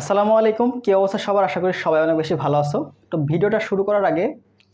আসসালামু আলাইকুম। কি অবস্থা সবার? আশা করি সবাই অনেক বেশি ভালো আছো। তো ভিডিওটা শুরু করার আগে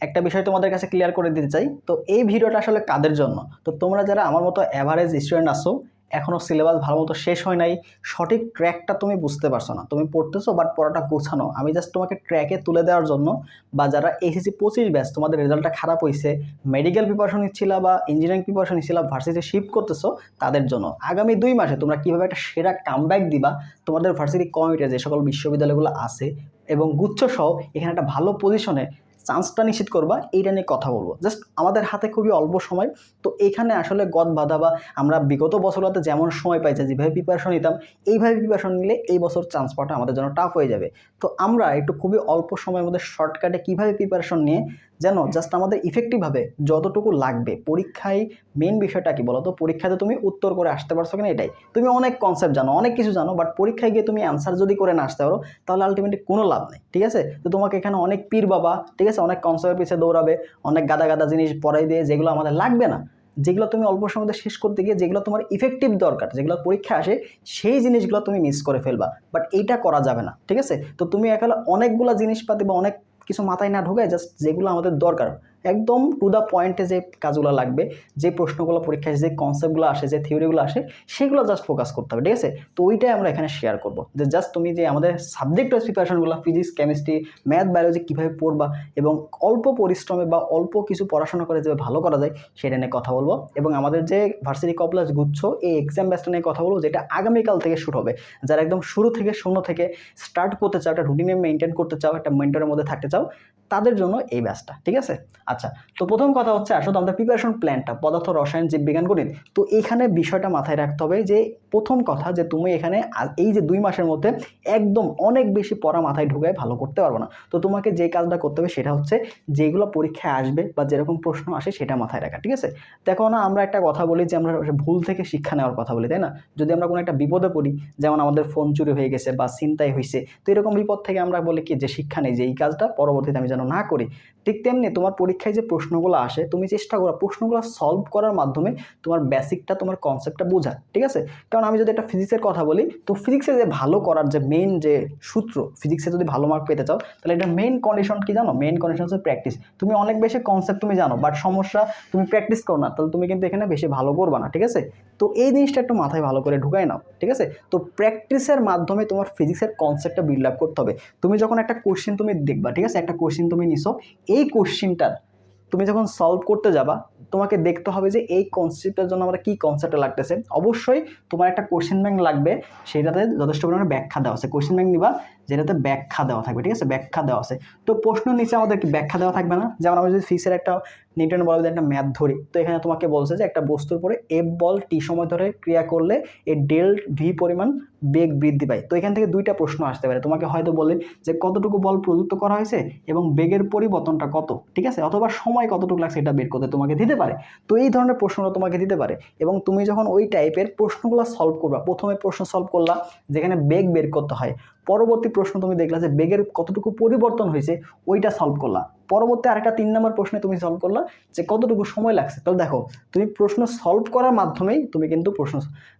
একটা বিষয় তোমাদের কাছে ক্লিয়ার করে দিতে চাই। তো এই ভিডিওটা আসলে কাদের জন্য? তো তোমরা যারা আমার মতো অ্যাভারেজ স্টুডেন্ট আসো এখনও সিলেবাস ভালো মতো শেষ হয় নাই। সঠিক ট্র্যাকটা তুমি বুঝতে পারছ না। তুমি পড়তেছো বাট পড়াটা গোছানো। আমি জাস্ট তোমাকে ট্র্যাকে তুলে দেওয়ার জন্য বা যারা এসএসসি পঁচিশ ব্যাচ তোমাদের রেজাল্টটা খারাপ হয়েছে মেডিকেল প্রিপারেশন নিচ্ছিলা বা ইঞ্জিনিয়ারিং প্রিপারেশন নিচ্ছিলা ভার্সিটি শিফট করতেছো, তাদের জন্য। আগামী দুই মাসে তোমরা কীভাবে একটা সেরা কামব্যাক দিবা, তোমাদের ভার্সিটি কমিটিতে যে সকল বিশ্ববিদ্যালয়গুলো আছে এবং গুচ্ছ সহ, এখানে একটা ভালো পজিশনে চান্সটা নিশ্চিত করবা, এইটা নিয়ে কথা বলব। জাস্ট আমাদের হাতে খুবই অল্প সময়, তো এখানে আসলে গদ বাধা বা আমরা বিগত বছরগুলোতে যেমন সময় পাইছি, যেভাবে প্রিপারেশন নিতাম, এইভাবে প্রিপারেশন নিলে এই বছর চান্স পাওয়াটা আমাদের জন্য টাফ হয়ে যাবে। তো আমরা একটু খুবই অল্প সময়ের মধ্যে শর্টকাটে কীভাবে প্রিপারেশন নিয়ে যেন জাস্ট আমাদের ইফেক্টিভভাবে যতটুকু লাগবে, পরীক্ষায় মেন বিষয়টা কি বলো তো পরীক্ষাতে তুমি উত্তর করে আসতে পারছ কিনা এটাই। তুমি অনেক কনসেপ্ট জানো, অনেক কিছু জানো বাট পরীক্ষায় গিয়ে তুমি অ্যান্সার যদি করে না আসতে পারো, তাহলে আলটিমেটলি কোনো লাভ নেই, ঠিক আছে? তো তোমাকে এখানে অনেক পীর বাবা, ঠিক আছে? অনেক কনসেপ্টের পিছিয়ে দৌড়াবে, অনেক গাদা গাদা জিনিস পড়াই দিয়ে যেগুলো আমাদের লাগবে না, যেগুলো তুমি অল্প সময় শেষ করতে গিয়ে যেগুলো তোমার ইফেক্টিভ দরকার, যেগুলো পরীক্ষা আসে, সেই জিনিসগুলো তুমি মিস করে ফেলবা বাট এইটা করা যাবে না, ঠিক আছে? তো তুমি এখানে অনেকগুলো জিনিসপাতি বা অনেক কিছু মাথায় না ঢোকে জাস্ট যেগুলো আমাদের দরকার। একদম টু দ্য পয়েন্টে যে কাজগুলো লাগবে, যে প্রশ্নগুলো পরীক্ষায় যে কনসেপ্টগুলো আসে, যে থিওরিগুলো আসে, সেগুলো জাস্ট ফোকাস করতে হবে, ঠিক আছে? তো ওইটাই আমরা এখানে শেয়ার করব। যে জাস্ট তুমি যে আমাদের সাবজেক্ট ওয়াইজ প্রিপারেশনগুলো ফিজিক্স কেমিস্ট্রি ম্যাথ বায়োলজি কীভাবে পড়বা এবং অল্প পরিশ্রমে বা অল্প কিছু পড়াশোনা করে যেভাবে ভালো করা যায়, সেটা নিয়ে কথা বলব এবং আমাদের যে ভার্সিটি কপলাস গুচ্ছ, এই এক্সাম ব্যাচটা নিয়ে কথা বলব, যেটা আগামীকাল থেকে শুরু হবে। যারা একদম শুরু থেকে শূন্য থেকে স্টার্ট করতে চাও, একটা রুটিনে মেনটেন করতে চাও, একটা মেন্টরের মধ্যে থাকতে চাও তাদের জন্য এই ব্যাচটা, ঠিক আছে? আচ্ছা তো প্রথম কথা হচ্ছে আসলে আমাদের প্রিপারেশন প্ল্যানটা পদার্থ রসায়ন জীববিজ্ঞান গণিত, তো এখানে বিষয়টা মাথায় রাখতে হবে যে প্রথম কথা যে তুমি এখানে এই যে দুই মাসের মধ্যে একদম অনেক বেশি পড়া মাথায় ঢুকায় ভালো করতে পারব না। তো তোমাকে যে কাজটা করতে হবে সেটা হচ্ছে যেগুলো পরীক্ষায় আসবে বা যেরকম প্রশ্ন আসে সেটা মাথায় রাখা, ঠিক আছে? দেখো না, আমরা একটা কথা বলি যে আমরা ভুল থেকে শিক্ষা নেওয়ার কথা বলি, তাই না? যদি আমরা কোনো একটা বিপদে পড়ি, যেমন আমাদের ফোন চুরি হয়ে গেছে বা ছিনতাই হয়েছে তো এরকম বিপদ থেকে আমরা বলি কি যে শিক্ষা নেই যে এই কাজটা পরবর্তীতে আমি যেন না করি। ঠিক তেমনি তোমার পরীক্ষায় যে প্রশ্নগুলো আসে, তুমি চেষ্টা করো প্রশ্নগুলো সলভ করার মাধ্যমে তোমার বেসিকটা তোমার কনসেপ্টটা বোঝা ঠিক আছে? কারণ আমি যদি একটা ফিজিক্সের কথা বলি, তো ফিজিক্সে যে ভালো করার যে মেইন যে সূত্র ফিজিক্সে যদি ভালো মার্ক পেতে চাও, তাহলে এটা মেইন কন্ডিশন কি জানো? মেইন কন্ডিশন হচ্ছে প্র্যাকটিস তুমি অনেক বেশি কনসেপ্ট তুমি জানো বাট সমস্যা তুমি প্র্যাকটিস করো না, তাহলে তুমি কিন্তু এখানে বেশি ভালো করবা না, ঠিক আছে? তো এই জিনিসটা একটু মাথায় ভালো করে ঢুকাই নাও, ঠিক আছে? তো প্র্যাকটিসের মাধ্যমে তোমার ফিজিক্সের কনসেপ্টটা বিল্ড আপ করতে হবে। তুমি যখন একটা কোশ্চেন তুমি দেখবা, ঠিক আছে? একটা কোশ্চেন তুমি নিছো, এই কোশ্চিনটার তুমি যখন সলভ করতে যাবা, তোমাকে দেখতে হবে যে এই কনসেপ্টের জন্য আমরা কী কনসেপ্টে লাগতেছে। অবশ্যই তোমার একটা কোশ্চেন ব্যাংক লাগবে, সেটাতে যথেষ্ট পরিমাণে ব্যাখ্যা দেওয়া আছে। কোশ্চেন ব্যাংক নিবা যেটাতে ব্যাখ্যা দেওয়া থাকবে, ঠিক আছে? ব্যাখ্যা দেওয়া আছে। তো প্রশ্ন নিচে আমাদের কি ব্যাখ্যা দেওয়া থাকবে না। যেমন আমরা যদি ফিক্সের একটা নিউটন বল একটা ম্যাথ ধরি, তো এখানে তোমাকে বলছে যে একটা বস্তুর পরে এফ বল টি সময় ধরে ক্রিয়া করলে এর ডেল ভি পরিমাণ বেগ বৃদ্ধি পায়। তো এখান থেকে দুইটা প্রশ্ন আসতে পারে। তোমাকে হয়তো বললেন যে কতটুকু বল প্রযুক্ত করা হয়েছে এবং বেগের পরিবর্তনটা কত, ঠিক আছে? অথবা সময় কতটুকু লাগছে এটা বের করতে তোমাকে দিতে পারে। তো এই ধরনের প্রশ্নটা তোমাকে দিতে পারে। এবং তুমি যখন ওই টাইপের প্রশ্নগুলো সলভ করবা, প্রথমে প্রশ্ন সলভ করলা যেখানে বেগ বের করতে হয় পরবর্তী প্রশ্ন তুমি দেখলা যে বেগের কতটুকু পরিবর্তন হয়েছে, ওইটা সলভ করলা। পরবর্তী আরেকটা তিন নম্বর প্রশ্নে তুমি সলভ করলা যে কতটুকু সময় লাগছে। তাহলে দেখো, তুমি প্রশ্ন সলভ করার মাধ্যমেই তুমি কিন্তু প্রশ্ন,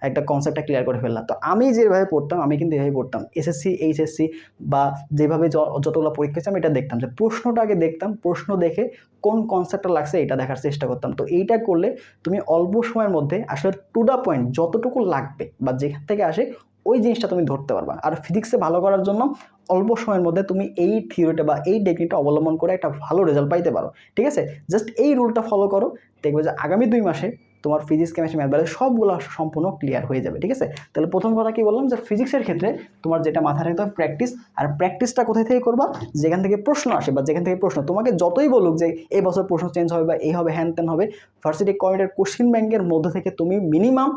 একটা কনসেপ্টটা ক্লিয়ার করে ফেললা। তো আমি যেভাবে পড়তাম, আমি কিন্তু এভাবে পড়তাম। এসএসসি এইচএসসি বা যেভাবে যতগুলো পরীক্ষা আমি এটা দেখতাম যে প্রশ্নটা আগে দেখতাম, প্রশ্ন দেখে কোন কনসেপ্টটা লাগছে এটা দেখার চেষ্টা করতাম। তো এইটা করলে তুমি অল্প সময়ের মধ্যে আসলে টু দ্য পয়েন্ট যতটুকু লাগবে বা যেখান থেকে আসে ওই জিনিসটা তুমি ধরতে পারবা। আর ফিজিক্সে ভালো করার জন্য অল্প সময়ের মধ্যে তুমি এই থিওরিটা বা এই টেকনিকটা অবলম্বন করে একটা ভালো রেজাল্ট পাইতে পারো। ঠিক আছে? জাস্ট এই রুলটা ফলো করো। দেখবে যে আগামী দুই মাসে তোমার ফিজিক্স কেমিস্ট্রি ম্যাথ বায়োলজি সবগুলো সম্পূর্ণ ক্লিয়ার হয়ে যাবে, ঠিক আছে? তাহলে প্রথম কথা কি বললাম যে ফিজিক্সের ক্ষেত্রে তোমার যেটা মাথায় রাখতে হবে প্র্যাকটিস আর প্র্যাকটিসটা কোথায় থেকে করবা? যেখান থেকে প্রশ্ন আসে বা যেখান থেকে প্রশ্ন। তোমাকে যতই বলুক যে এই বছর প্রশ্ন চেঞ্জ হবে বা এই হবে, হ্যান ত্যান হবে ভার্সিটি কমিটির কোশ্চিন ব্যাংকের মধ্যে থেকে তুমি minimum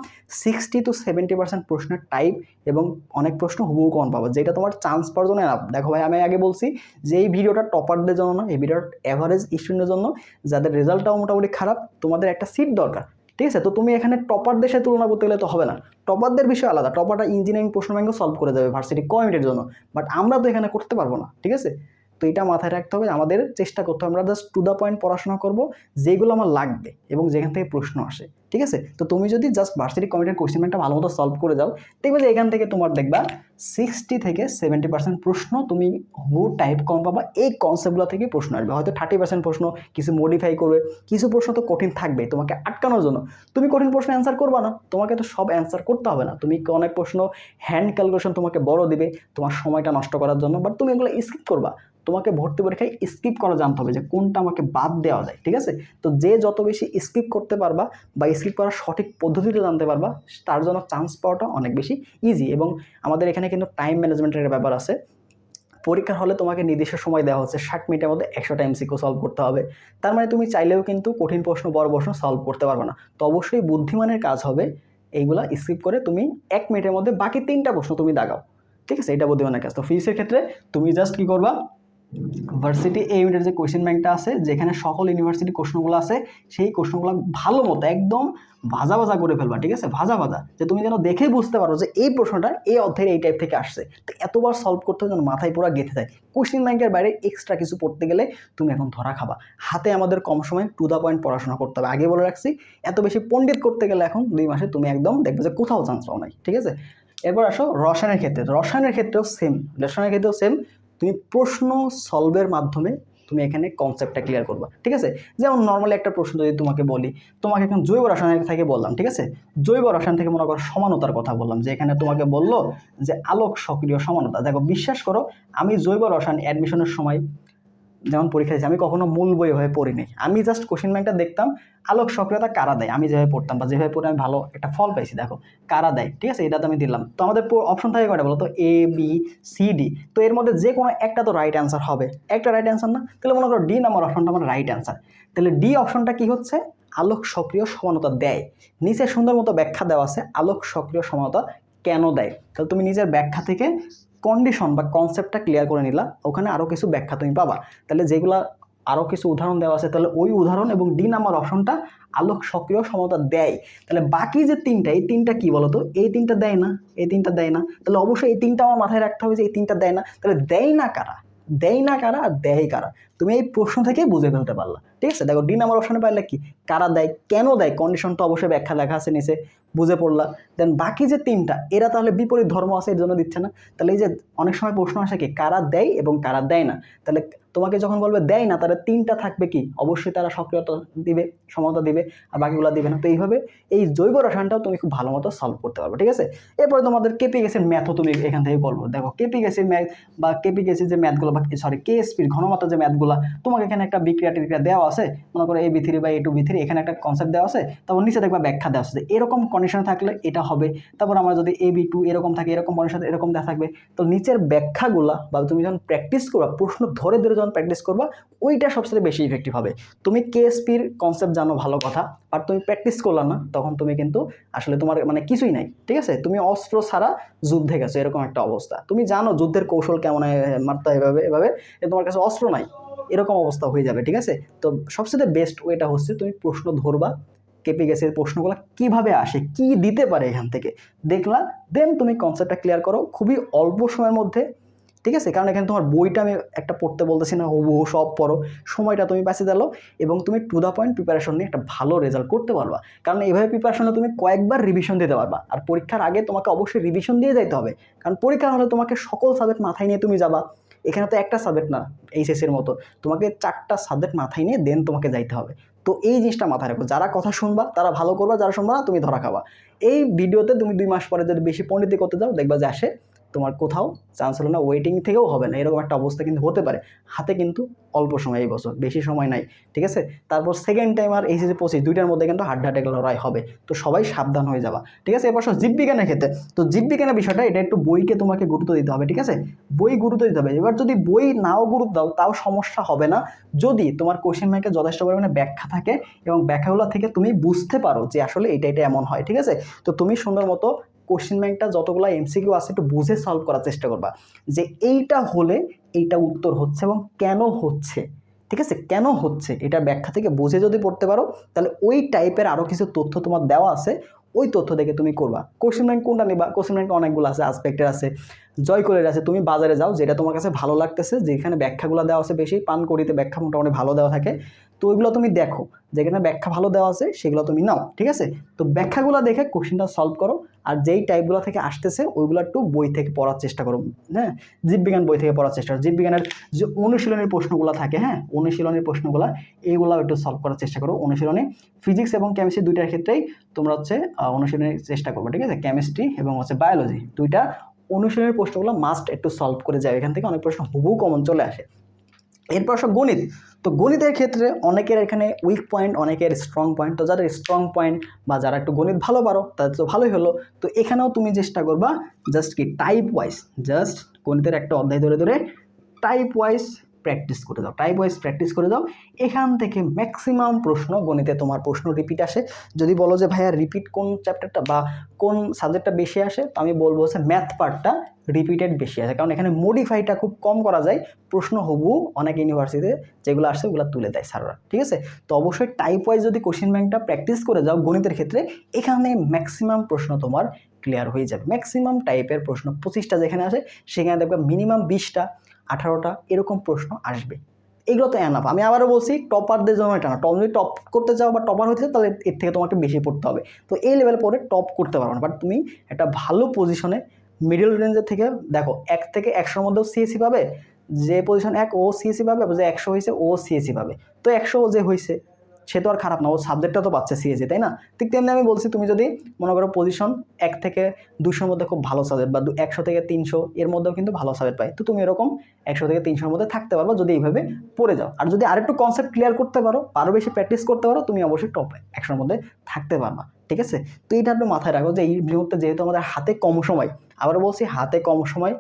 sixty two seventy percent প্রশ্নের টাইপ এবং অনেক প্রশ্ন হুবহু কমন পাবো, যেটা তোমার চান্স পাওয়ার জন্য। দেখো ভাই, আমি আগে বলছি যে এই ভিডিওটা টপারদের জন্য না, এই ভিডিওটা অ্যাভারেজ স্টুডেন্টের জন্য, যাদের রেজাল্টটাও মোটামুটি খারাপ, তোমাদের একটা সিট দরকার। ঠিক আছে? তো তুমি এখানে টপারদের সাথে তুলনা করতে গেলে তো হবে না। টপারদের বিষয় আলাদা। টপারটা ইঞ্জিনিয়ারিং প্রশ্ন ব্যাংক সলভ করে দেবে ভার্সিটি কমিটির জন্য। বাট আমরা তো এখানে করতে পারব না, ঠিক আছে? তো এটা মাথায় রাখতে হবে, আমাদের চেষ্টা করতে হবে, আমরা জাস্ট টু দ্য পয়েন্ট পড়াশোনা করব, যেগুলো আমার লাগবে এবং যেখান থেকে প্রশ্ন আসে, ঠিক আছে? তো তুমি যদি জাস্ট ভার্সিটি কমিটির কোশ্চেন ব্যাংকটা ভালো মতো সলভ করে যাও, দেখবে যে এখান থেকে তোমার দেখবা সিক্সটি থেকে সেভেন্টি পার্সেন্ট প্রশ্ন তুমি হু টাইপ কম পাবা, এই কনসেপ্টগুলো থেকে প্রশ্ন আসবে। হয়তো থার্টি পার্সেন্ট প্রশ্ন, কিছু মডিফাই করবে, কিছু প্রশ্ন তো কঠিন থাকবে তোমাকে আটকানোর জন্য। তুমি কঠিন প্রশ্ন অ্যান্সার করবা না, তোমাকে তো সব অ্যান্সার করতে হবে না। তুমি অনেক প্রশ্ন হ্যান্ড ক্যালকুলেশন তোমাকে বড় দিবে, তোমার সময়টা নষ্ট করার জন্য বাট তুমি এগুলো স্কিপ করবা। তোমাকে ভর্তি পরীক্ষায় স্কিপ করা জানতে হবে যে কোনটা আমাকে বাদ দেওয়া যায়, ঠিক আছে? তো যে যত বেশি স্কিপ করতে পারবা বা স্কিপ করার সঠিক পদ্ধতিটা জানতে পারবা, তার জন্য চান্স পাওয়াটা অনেক বেশি ইজি এবং আমাদের এখানে কিন্তু টাইম ম্যানেজমেন্টের ব্যাপার আছে। পরীক্ষার হলে তোমাকে নির্দিষ্ট সময় দেওয়া হচ্ছে, ষাট মিনিটের মধ্যে একশো একশোটা এমসিকিউ সলভ করতে হবে। তার মানে তুমি চাইলেও কিন্তু কঠিন প্রশ্ন, বড় প্রশ্ন সলভ করতে পারবে না। তো অবশ্যই বুদ্ধিমানের কাজ হবে এইগুলা স্কিপ করে তুমি এক মিনিটের মধ্যে বাকি তিনটা প্রশ্ন তুমি দাগাও, ঠিক আছে? এটা বুদ্ধিমানের কাজ। তো ফিজিক্সের ক্ষেত্রে তুমি জাস্ট কী করবা ভার্সিটি এই ইউনিটের যে কোয়েশ্চেন ব্যাংকটা আছে, যেখানে সকল ইউনিভার্সিটি প্রশ্নগুলো আছে, সেই প্রশ্নগুলো ভালো মতো একদম ভাজা ভাজা করে ফেলবা, ঠিক আছে? ভাজা ভাজা। যে তুমি যেন দেখে বুঝতে পারো যে এই প্রশ্নটা এই অধ্যায়ের এই টাইপ থেকে আসছে। তো এতবার সলভ করতে যেন মাথায় পুরো গেঁথে যায়। কোশ্চেন ব্যাংকের বাইরে এক্সট্রা কিছু পড়তে গেলে তুমি এখন ধরা খাবা। হাতে আমাদের কম সময় টু দ্য পয়েন্ট পড়াশোনা করতে হবে। আগে বলে রাখছি, এত বেশি পণ্ডিত করতে গেলে এখন দুই মাসে তুমি একদম দেখবে যে কোথাও চান্স পাও নাই, ঠিক আছে? এরপর আসো রসায়নের ক্ষেত্রে। রসায়নের ক্ষেত্রেও সেম রসায়নের ক্ষেত্রেও সেম তুমি প্রশ্ন সলভের মাধ্যমে তুমি এখানে কনসেপ্টটা ক্লিয়ার করবা, ঠিক আছে? যেমন নর্মালি একটা প্রশ্ন যদি তোমাকে বলি, তোমাকে এখন জৈব রসায়নের থেকে বললাম, ঠিক আছে? জৈব রসায়ন থেকে মনে করো সমানতার কথা বললাম, যে এখানে তোমাকে বলল যে আলোক সক্রিয় সমানতা। দেখো, বিশ্বাস করো, আমি জৈব রসায়ন অ্যাডমিশনের সময় যেমন পরীক্ষা দিয়েছি, আমি কখনো মূল বই হয়ে পড়িনি। আমি জাস্ট কোশ্চেন ব্যাংকটা দেখতাম, আলোক সক্রিয়তা কারা দেয়? আমি যেভাবে পড়তাম বা যেভাবে পড়ে আমি ভালো একটা ফল পাইছি, দেখো, কারা দেয়? ঠিক আছে, এটা তো আমি দিলাম। তো আমাদের অপশন থাকে কয়টা বলো তো এ বি সি ডি তো এর মধ্যে যে কোনো একটা তো রাইট অ্যান্সার হবে। একটা রাইট অ্যান্সার না? তাহলে মনে করো ডি নাম্বার অপশনটা আমার রাইট অ্যান্সার তাহলে ডি অপশনটা কি হচ্ছে? আলোক সক্রিয় সমানতা দেয়। নিচে সুন্দর মতো ব্যাখ্যা দেওয়া আছে, আলোক সক্রিয় সমানতা কেন দেয়? তাহলে তুমি নিজের ব্যাখ্যা থেকে কন্ডিশন বা কনসেপ্টটা ক্লিয়ার করে নিলা, ওখানে আরও কিছু ব্যাখ্যা তুমি পাবা। তাহলে যেগুলো আরও কিছু উদাহরণ দেওয়া আছে, তাহলে ওই উদাহরণ এবং ডি নাম্বার অপশনটা আলোক সক্রিয় সমতা দেয়। তাহলে বাকি যে তিনটা, এই তিনটা কি বলতো? এই তিনটা দেয় না, এই তিনটা দেয় না। তাহলে অবশ্যই এই তিনটা আমার মাথায় রাখতে হবে যে এই তিনটা দেয় না। তাহলে দেয় না কারা? দেয় না কারা? আর দেয় কারা? তুমি এই প্রশ্ন থেকে বুঝে ফেলতে পারলা। ঠিক আছে? দেখো ডি নাম্বার অপশনে পারলে কি? কারা দেয়? কেন দেয়? কন্ডিশন তো অবশ্যই ব্যাখ্যা লেখা আছে নিচে। বুঝে পড়লা। দেন বাকি যে তিনটা, এরা তাহলে বিপরীত ধর্ম আছে, এর জন্য দিচ্ছে না। তাহলে এই যে অনেক সময় প্রশ্ন আসে কি, কারা দেয় এবং কারা দেয় না? তাহলে তোমাকে যখন বলবে দেয় না, তাহলে তিনটা থাকবে কি? অবশ্যই তারা সক্রিয়তা দিবে, সমতা দিবে, আর বাকিগুলো দিবে না। তো এইভাবে এই জৈব রসায়নটাও তুমি খুব ভালো মতো সলভ করতে পারবে, ঠিক আছে? এরপরে তোমাদের কেপি গ্যাসের ম্যাথও তুমি এখান থেকে করব দেখো, কেপি গ্যাসের ম্যাথ বা কেপি গ্যাসের যে ম্যাথগুলো বা সরি কেএসপির ঘনমাত্রা যে ম্যাথগুলো তোমাকে এখানে একটা বিক্রিয়া টিক্রিয়া দেওয়া আছে, মনে করো এ বি থ্রি বা এ টু বি থ্রি এখানে একটা কনসেপ্ট দেওয়া আছে, তারপর নিচে দেখবা ব্যাখ্যা দেওয়া আছে এরকম কন্ডিশন থাকলে এটা হবে, তারপর আমার যদি এ বি টু এরকম থাকে, এরকম কন্ডিশন এরকম দেওয়া থাকবে, তো নিচের ব্যাখ্যাগুলা বা তুমি যখন প্র্যাকটিস করবা, প্রশ্ন ধরে ধরে যখন প্র্যাকটিস করবা, ওইটা সবচেয়ে বেশি ইফেক্টিভ হবে। তুমি কেএসপির কনসেপ্ট জানো ভালো কথা, আর তুমি প্র্যাকটিস করলা না, তখন তুমি কিন্তু আসলে তোমার মানে কিছুই নাই, ঠিক আছে? তুমি অস্ত্র ছাড়া যুদ্ধে গেছো, এরকম একটা অবস্থা। তুমি জানো যুদ্ধের কৌশল কেমন মারতে এভাবে এভাবে তোমার কাছে অস্ত্র নাই। এরকম অবস্থা হয়ে যাবে, ঠিক আছে? তো সবচেয়ে বেস্ট ওয়েটা হচ্ছে তুমি প্রশ্ন ধরবা, কেপে গেছে প্রশ্নগুলো কীভাবে আসে, কি দিতে পারে এখান থেকে? দেখলা দেন তুমি কনসেপ্টটা ক্লিয়ার করো, খুবই অল্প সময়ের মধ্যে, ঠিক আছে? কারণ এখানে তোমার বইটা আমি একটা পড়তে বলতেছি না হুবহু সব পড়ো, সময়টা তুমি বাঁচিয়ে দিলো এবং তুমি টু দ্য পয়েন্ট প্রিপারেশন নিয়ে একটা ভালো রেজাল্ট করতে পারবা। কারণ এইভাবে প্রিপারেশনে তুমি কয়েকবার রিভিশন দিতে পারবা, আর পরীক্ষার আগে তোমাকে অবশ্যই রিভিশন দিয়ে যেতে হবে। কারণ পরীক্ষা হলে তোমাকে সকল সাবজেক্ট মাথায় নিয়ে তুমি যাবা এখানে তো একটা সাবজেক্ট না এইচএসের মতো। তোমাকে চারটা সাবজেক্ট মাথায় নিয়ে দেন তোমাকে যাইতে হবে। তো এই জিনিসটা মাথায় রাখো। যারা কথা শুনবা, তারা ভালো করবা, যারা শুনবা না, তুমি ধরা খাবা। এই ভিডিওতে তুমি দুই মাস পরে যদি বেশি পণ্ডিতি করতে যাও, দেখবা যে আসে তোমার কোথাও চান্স হলো না ওয়েটিং থেকেও হবে না। এরকম একটা অবস্থা কিন্তু হতে পারে। হাতে কিন্তু অল্প সময় এই বছর, বেশি সময় নাই, ঠিক আছে? তারপর সেকেন্ড টাইম আর এই যে পঁচিশ, দুইটার মধ্যে কিন্তু হাড্ডাহাড্ডি লড়াই হবে। তো সবাই সাবধান হয়ে যাবা, ঠিক আছে? সব জীববিজ্ঞানের ক্ষেত্রে, তো জীববিজ্ঞানের বিষয়টা, এটা একটু বইকে তোমাকে গুরুত্ব দিতে হবে, ঠিক আছে? বই গুরুত্ব দিতে হবে। এবার যদি বই নাও গুরুত্ব দাও, তাও সমস্যা হবে না। যদি তোমার কোশ্চেন ব্যাংকে যথেষ্ট পরিমাণে ব্যাখ্যা থাকে এবং ব্যাখ্যাগুলো থেকে তুমি বুঝতে পারো যে আসলে এটা এটা এমন হয়, ঠিক আছে? তো তুমি সুন্দর মতো কোশ্চেন ব্যাংকটা যতগুলো এমসিকিউ আছে একটু বুঝে সলভ করার চেষ্টা করবা। যে এইটা হলে এইটা উত্তর হচ্ছে এবং কেন হচ্ছে? ঠিক আছে? কেন হচ্ছে? এটার ব্যাখ্যা থেকে বুঝে যদি পড়তে পারো, তাহলে ওই টাইপের আরও কিছু তথ্য তোমার দেওয়া আছে, ওই তথ্য দেখে তুমি করবা। কোশ্চেন ব্যাংক কোনটা নিবা? কোশ্চেন ব্যাংক অনেকগুলো আছে আসপেক্টের আছে, জয় করে আছে, তুমি বাজারে যাও, যেটা তোমার কাছে ভালো লাগতেছে, যেখানে ব্যাখ্যাগুলো দেওয়া আছে বেশি, পান করিতে ব্যাখ্যা মোটামুটি ভালো দেওয়া থাকে। তো ওইগুলো তুমি দেখো, যেখানে ব্যাখ্যা ভালো দেওয়া আছে, সেগুলো তুমি নাও, ঠিক আছে? তো ব্যাখ্যাগুলো দেখে কোশ্চেনটা সলভ করো আর যেই টাইপগুলো থেকে আসতেছে, ওইগুলো একটু বই থেকে পড়ার চেষ্টা করো। হ্যাঁ? জীববিজ্ঞান বই থেকে পড়ার চেষ্টা করো। জীববিজ্ঞানের যে অনুশীলনের প্রশ্নগুলো থাকে হ্যাঁ? অনুশীলনের প্রশ্নগুলো এইগুলো একটু সলভ করার চেষ্টা করো। অনুশীলনে ফিজিক্স এবং কেমিস্ট্রি দুইটার ক্ষেত্রেই তোমরা হচ্ছে অনুশীলনের চেষ্টা করবে, ঠিক আছে? কেমিস্ট্রি এবং হচ্ছে বায়োলজি দুইটা অনুশীলনের প্রশ্নগুলো মাস্ট একটু সলভ করে যায় এখান থেকে অনেক প্রশ্ন হুবহু কমন চলে আসে। এরপর সব গণিত। তো গণিতের ক্ষেত্রে অনেকের এখানে উইক পয়েন্ট অনেকের স্ট্রং পয়েন্ট তো যাদের স্ট্রং পয়েন্ট বা যারা একটু গণিত ভালো পারো, তাদের তো ভালোই হলো। তো এখানেও তুমি চেষ্টা করবা জাস্ট কি টাইপ ওয়াইজ জাস্ট গণিতের একটা অধ্যায় ধরে ধরে টাইপ ওয়াইজ প্র্যাকটিস করে দাও। টাইপ ওয়াইজ প্র্যাকটিস করে দাও। এখান থেকে ম্যাক্সিমাম প্রশ্ন গণিতে তোমার প্রশ্ন রিপিট আসে। যদি বলো যে, ভাইয়া রিপিট কোন চ্যাপ্টারটা বা কোন সাবজেক্টটা বেশি আসে? তো আমি বলব হচ্ছে ম্যাথ পার্টটা রিপিটেড বেশি আসে। কারণ এখানে মডিফাইটা খুব কম করা যায়। প্রশ্ন হবু অনেক ইউনিভার্সিটিতে যেগুলো আসে ওগুলো তুলে দেয় স্যাররা। ঠিক আছে? তো অবশ্যই টাইপ ওয়াইজ যদি কোশ্চেন ব্যাংকটা প্র্যাকটিস করে যাও গণিতের ক্ষেত্রে, এখানে ম্যাক্সিমাম প্রশ্ন তোমার ক্লিয়ার হয়ে যাবে। ম্যাক্সিমাম টাইপের প্রশ্ন পঁচিশটা যেখানে আসে, সেখানে দেখবে মিনিমাম বিশটা। আঠারোটা এরকম প্রশ্ন আসবে। এগুলো তো এনাফ আমি আবারও বলছি, টপারদের জন্য এটা না। টপ যদি টপ করতে চাও বা টপার হতে তাহলে এর থেকে তোমাকে বেশি পড়তে হবে। তো এই লেভেল পরে টপ করতে পারবে না। বাট তুমি একটা ভালো পজিশনে মিডল রেঞ্জের থেকে দেখো, এক থেকে একশোর মধ্যেও সিএসি পাবে, যে পজিশন এক ও সিএসি পাবে আবার যে একশো হয়েছে ও সিএসি পাবে। তো একশো যে হয়েছে সে তো আর খারাপ না, ও সাবজেক্টটা তো পাচ্ছে সিএসি তাই না? ঠিক তেমনি আমি বলছি, তুমি যদি মনে করো পজিশন এক থেকে দুশোর মধ্যে খুব ভালো সাবজেক্ট বা একশো থেকে তিনশো এর মধ্যেও কিন্তু ভালো সাবজেক্ট পাই তো তুমি এরকম একশো থেকে তিনশোর মধ্যে থাকতে পারবে যদি এইভাবে পড়ে যাও। আর যদি আরেকটু কনসেপ্ট ক্লিয়ার করতে পারো আরও বেশি প্র্যাকটিস করতে পারো, তুমি অবশ্যই টপ একশোর মধ্যে থাকতে পারবা, ঠিক আছে? তো এইটা একটু মাথায় রাখো যে এই মুহূর্তে যেহেতু আমাদের হাতে কম সময় আবার বলছি হাতে কম সময়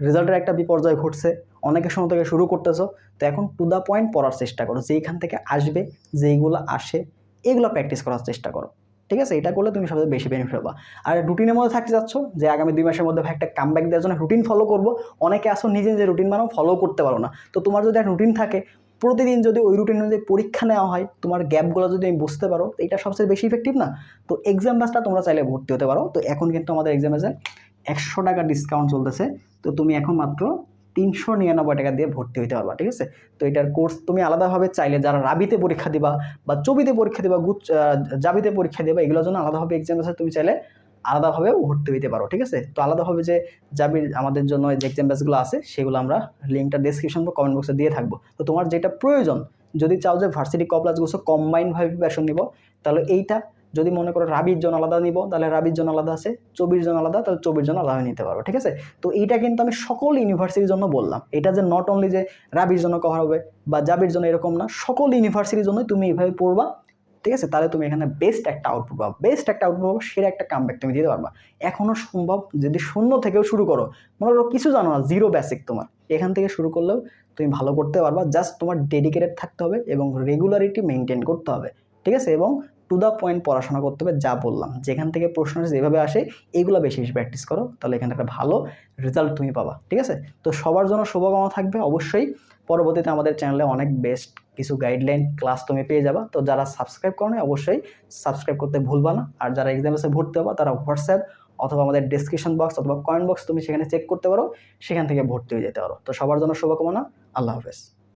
রেজাল্টের একটা বিপর্যয় ঘটছে অনেকের সময় থেকে শুরু করতেছো, তো এখন টু দ্য পয়েন্ট পড়ার চেষ্টা করো। যেইখান থেকে আসবে, যেইগুলো আসে, এগুলো প্র্যাকটিস করার চেষ্টা করো। ঠিক আছে? এটা করলে তুমি সবচেয়ে বেশি বেনিফিট পাবা। আর রুটিনের মধ্যে থাকতে যাচ্ছ যে আগামী দুই মাসের মধ্যে একটা কামব্যাক দেওয়ার জন্য রুটিন ফলো করব, অনেকে আসো নিজে যে রুটিন বানাও ফলো করতে পারো না। তো তোমার যদি একটা রুটিন থাকে, প্রতিদিন যদি ওই রুটিন অনুযায়ী পরীক্ষা নেওয়া হয়, তোমার গ্যাপগুলো যদি আমি বুঝতে পারো এটা সবচেয়ে বেশি ইফেক্টিভ না? তো এক্সাম ব্যাচটা তোমরা চাইলে ভর্তি হতে পারো। তো এখন কিন্তু আমাদের এক্সাম ব্যাচে একশো টাকা ডিসকাউন্ট চলতেছে, তো তুমি এখন মাত্র তিনশো নিরানব্বই টাকা দিয়ে ভর্তি হতে পারবা, ঠিক আছে? তো এটার কোর্স তুমি আলাদাভাবে চাইলে যারা রাবিতে পরীক্ষা দিবা বা চবিতে পরীক্ষা দিবা গুচ জাবিতে পরীক্ষা দিবা, এগুলোর জন্য আলাদাভাবে এক্সাম আছে, তুমি চাইলে আলাদাভাবে ভর্তি হইতে পারো, ঠিক আছে? তো আলাদাভাবে যে জাবির আমাদের জন্য যে এক্সাম ব্যাচগুলো আছে, সেগুলো আমরা লিঙ্কটা ডিসক্রিপশন বা কমেন্ট বক্সে দিয়ে থাকব। তো তোমার যেটা প্রয়োজন, যদি চাও যে ভার্সিটি কপ্লাসগুলো কম্বাইনভাবে প্রিপারেশন নিব, তাহলে এইটা যদি মনে করো রাবির জন্য আলাদা নিব, তাহলে রাবির জন্য আলাদা আছে, চবির জন্য আলাদা, তাহলে চবির জন্য আলাদা নিতে পারো, ঠিক আছে? তো এইটা কিন্তু আমি সকল ইউনিভার্সিটির জন্য বললাম। এটা যে নট অনলি যে রাবির জন্য কভার হবে বা জাবির জন্য এরকম না, সকল ইউনিভার্সিটির জন্যই তুমি এইভাবে পড়বা, ঠিক আছে? তাহলে তুমি এখানে বেস্ট একটা আউটপুট পাবা। বেস্ট একটা আউটপুট পাবো সেটা একটা কামব্যাক তুমি দিতে পারবা। এখনও সম্ভব যদি শূন্য থেকেও শুরু করো, মনে করো কিছু জানো না জিরো বেসিক তোমার। এখান থেকে শুরু করলেও তুমি ভালো করতে পারবা জাস্ট তোমার ডেডিকেটেড থাকতে হবে এবং রেগুলারিটি মেনটেন করতে হবে, ঠিক আছে? এবং টু দ্য পয়েন্ট পড়াশোনা করতে হবে, যা বললাম। যেখান থেকে প্রশ্ন যেভাবে আসে এইগুলো বেশি বেশি প্র্যাকটিস করো, তাহলে এখানে একটা ভালো রেজাল্ট তুমি পাবা, ঠিক আছে? তো সবার জন্য শুভকামনা থাকবে, অবশ্যই। পরবর্তীতে আমাদের চ্যানেলে অনেক বেস্ট কিছু গাইডলাইন ক্লাস তুমি পেয়ে যাবা। তো যারা সাবস্ক্রাইব করো অবশ্যই সাবস্ক্রাইব করতে ভুলবা না। আর যারা এক্সাম ভর্তি হবা, তারা হোয়াটসঅ্যাপ অথবা আমাদের ডিসক্রিপশন বক্স অথবা কমেন্ট বক্স তুমি সেখানে চেক করতে পারো, সেখান থেকে ভর্তি হয়ে যেতে পারো। তো সবার জন্য শুভকামনা, আল্লাহ হাফেজ।